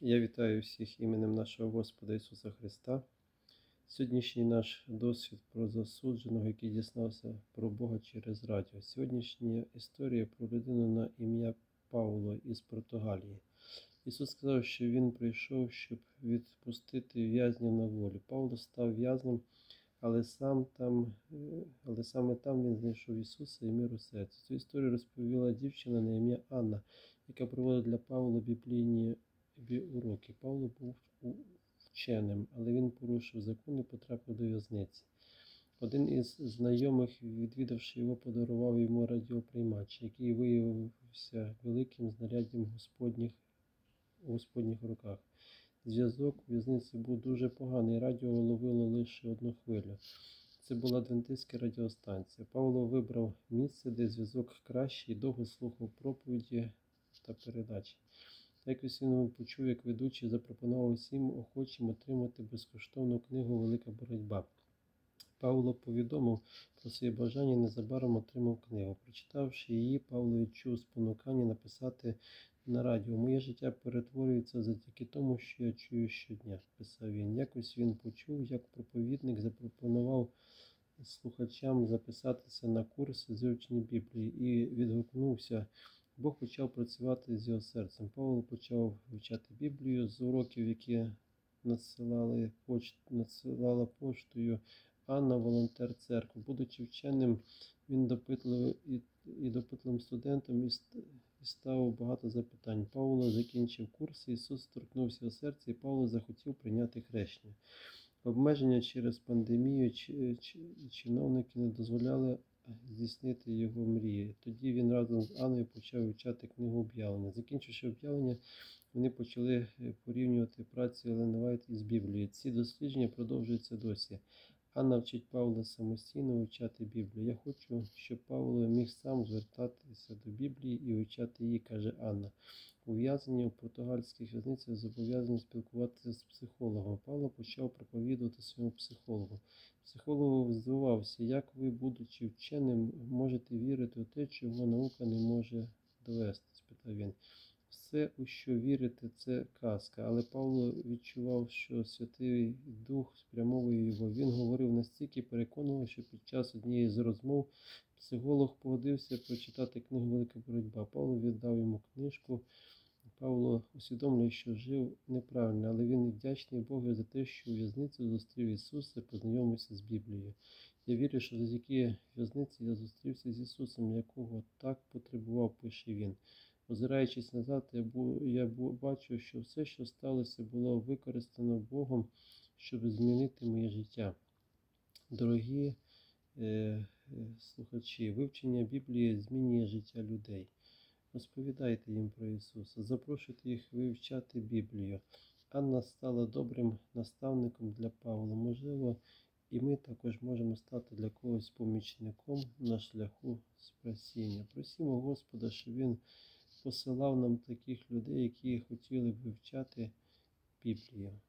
Я вітаю всіх іменем нашого Господа Ісуса Христа. Сьогоднішній наш досвід про засудженого, який дізнався про Бога через радіо. Сьогоднішня історія про людину на ім'я Павло із Португалії. Ісус сказав, що Він прийшов, щоб відпустити в'язнів на волю. Павло став в'язнем, але сам там, але саме там він знайшов Ісуса і мир у. Цю історію розповіла дівчина на ім'я Анна, яка проводила для Павла біблійні бі- уроки. Павло був вченим, але він порушив закон і потрапив до в'язниці. Один із знайомих, відвідавши його, подарував йому радіоприймач, який виявився великим знаряддям Господніх у Господніх руках. Зв'язок у в'язниці був дуже поганий, радіо ловило лише одну хвилю. Це була адвентистська радіостанція. Павло вибрав місце, де зв'язок кращий, і довго слухав проповіді та передачі. Він почув, як ведучий запропонував усім охочим отримати безкоштовну книгу Велика боротьба. Павло повідомив про своє бажання і незабаром отримав книгу. Прочитавши її, Павло відчув спонукання написати на радіо. Моє життя перетворюється завдяки тому, що я чую щодня, писав він. Якось він почув, як проповідник запропонував слухачам записатися на курси з вивчення Біблії і відгукнувся. Бог почав працювати з його серцем. Павло почав вивчати Біблію з уроків, які надсилали поч... надсилала поштою Анна, волонтер церкви. Будучи вченим, він допитливий і, і допитливим студентом і, і ставив багато запитань. Павло закінчив курс, Ісус торкнувся його серця, і Павло захотів прийняти хрещення. Обмеження через пандемію чи- чи- чиновники не дозволяли здійснити його мрії. Тоді він разом з Анною почав вивчати книгу об'явлення. Закінчивши об'явлення, вони почали е, порівнювати праці Елени Вайт із Біблією. Ці дослідження продовжуються досі. Анна вчить Павла самостійно вивчати Біблію. Я хочу, щоб Павло міг сам звертатися до Біблії і вивчати її, каже Анна. Ув'язнені у португальських в'язницях зобов'язані спілкуватися з психологом. Павло почав проповідувати своєму психологу. Психолог здивувався, як ви, будучи вченим, можете вірити у те, чого наука не може довести, спитав він. Все, у що вірите, це казка, але Павло відчував, що Святий Дух спрямовує його. Він говорив настільки переконливо, що під час однієї з розмов психолог погодився прочитати книгу Велика боротьба. Павло віддав йому книжку. Павло усвідомлює, що жив неправильно, але він вдячний Богу за те, що у в'язниці зустрів Ісуса познайомився з Біблією. Я вірю, що завдяки в'язниці я зустрівся з Ісусом, якого так потребував, пише він. Озираючись назад, я, бу, я бу, бачу, що все, що сталося, було використано Богом, щоб змінити моє життя. Дорогі е, е, слухачі, вивчення Біблії змінює життя людей. Розповідайте їм про Ісуса, запрошуйте їх вивчати Біблію. Анна стала добрим наставником для Павла. Можливо, і ми також можемо стати для когось помічником на шляху спасіння. Просімо Господа, щоб Він посилав нам таких людей, які хотіли б вивчати Біблію.